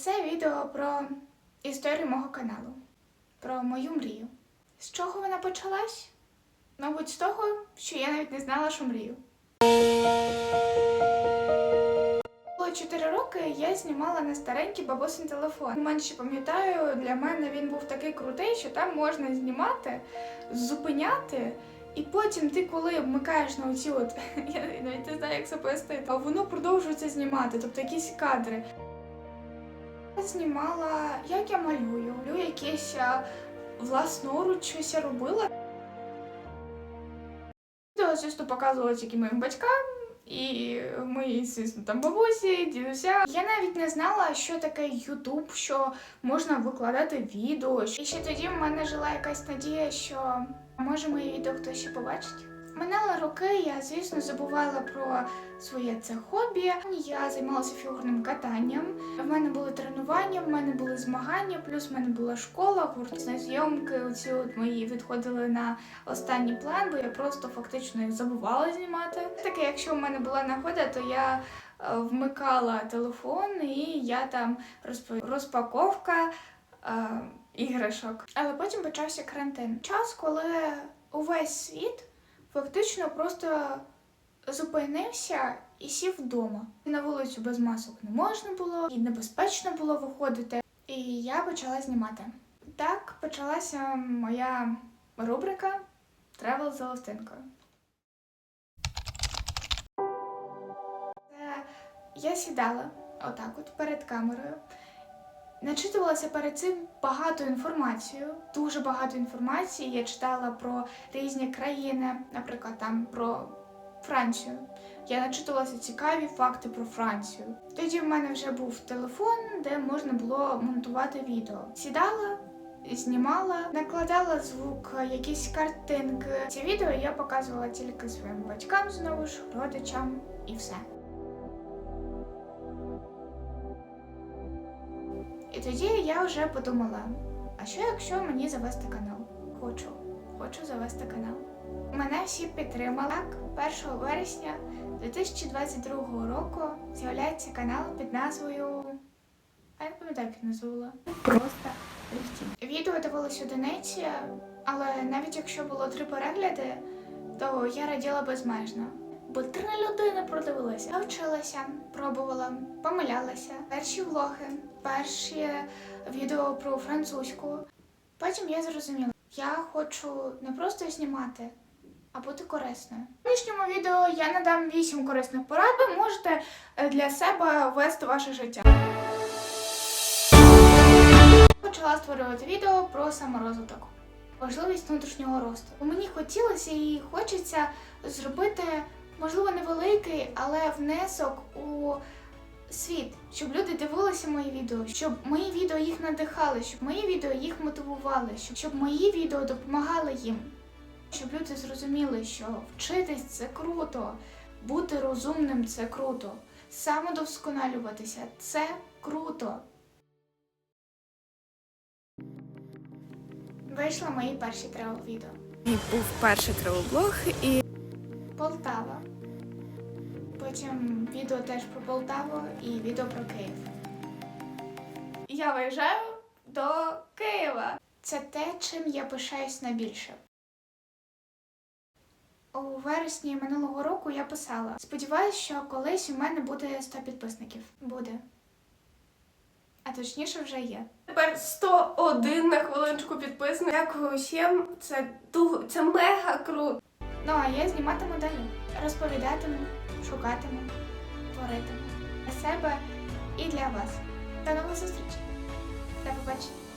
це відео про історію мого каналу, про мою мрію. З чого вона почалась? Мабуть, з того, що я навіть не знала, що мрію. Було 4 роки я знімала на старенький бабусин телефон. Ще пам'ятаю, для мене він був такий крутий, що там можна знімати, зупиняти. І потім ти, коли вмикаєш на оці от, я навіть не знаю, як це пояснити, а воно продовжується знімати, тобто якісь кадри. Знімала, як я малюю, малюю якесь а, власноруч щось я робила. Звісно, показувала тільки моїм батькам і моїй, звісно, там бабусі, дідуся. Я навіть не знала, що таке Ютуб, що можна викладати відео. І ще тоді в мене жила якась надія, що може моє відео хтось ще побачить. Минали роки, я, звісно, забувала про своє це хобі. Я займалася фігурним катанням. В мене були тренування, в мене були змагання, плюс в мене була школа, гуртні зйомки. Оці от мої відходили на останній план, бо я просто фактично їх забувала знімати. Таке, якщо в мене була нагода, то я е, вмикала телефон і я там розп- розпаковка е, іграшок. Але потім почався карантин. Час, коли увесь світ фактично просто зупинився і сів вдома. На вулицю без масок не можна було, і небезпечно було виходити. І я почала знімати. Так почалася моя рубрика Тревел за Лостинкою. Я сідала отак, от перед камерою. Начитувалася перед цим багато інформації, дуже багато інформації. Я читала про різні країни, наприклад, там про Францію. Я начитувалася цікаві факти про Францію. Тоді в мене вже був телефон, де можна було монтувати відео. Сідала, знімала, накладала звук, якісь картинки. Ці відео я показувала тільки своїм батькам, знову ж родичам і все. Тоді я вже подумала: а що якщо мені завести канал? Хочу, хочу завести канал. Мене всі підтримали. Так, 1 вересня 2022 року з'являється канал під назвою. А я не пам'ятаю, як назвала. Просто Ріфтін. Відео дивилось одиниці, але навіть якщо було три перегляди, то я раділа безмежно. Бо три людини продивилися. Я вчилася, пробувала, помилялася. Перші влоги, перші відео про французьку. Потім я зрозуміла, я хочу не просто знімати, а бути корисною. В нинішньому відео я надам 8 корисних порад. Ви можете е, для себе вести ваше життя. Почала створювати відео про саморозвиток, важливість внутрішнього росту. Мені хотілося і хочеться зробити, можливо, невеликий, але внесок у світ, щоб люди дивилися мої відео, щоб мої відео їх надихали, щоб мої відео їх мотивували, щоб, мої відео допомагали їм. Щоб люди зрозуміли, що вчитись це круто, бути розумним це круто, самодосконалюватися це круто. Вийшли мої перші тревел відео. Був перший тревел-блог, і Полтава. Потім відео теж про Полтаву і відео про Київ. Я виїжджаю до Києва. Це те, чим я пишаюсь найбільше. У вересні минулого року я писала: сподіваюсь, що колись у мене буде 100 підписників. Буде. А точніше вже є. тепер 101 на хвилиночку підписано. Дякую всім. Це це мега круто. Ну а я зніматиму далі. Розповідатиму, шукатиму, творитиму для себе і для вас. До нових зустрічей. До побачення.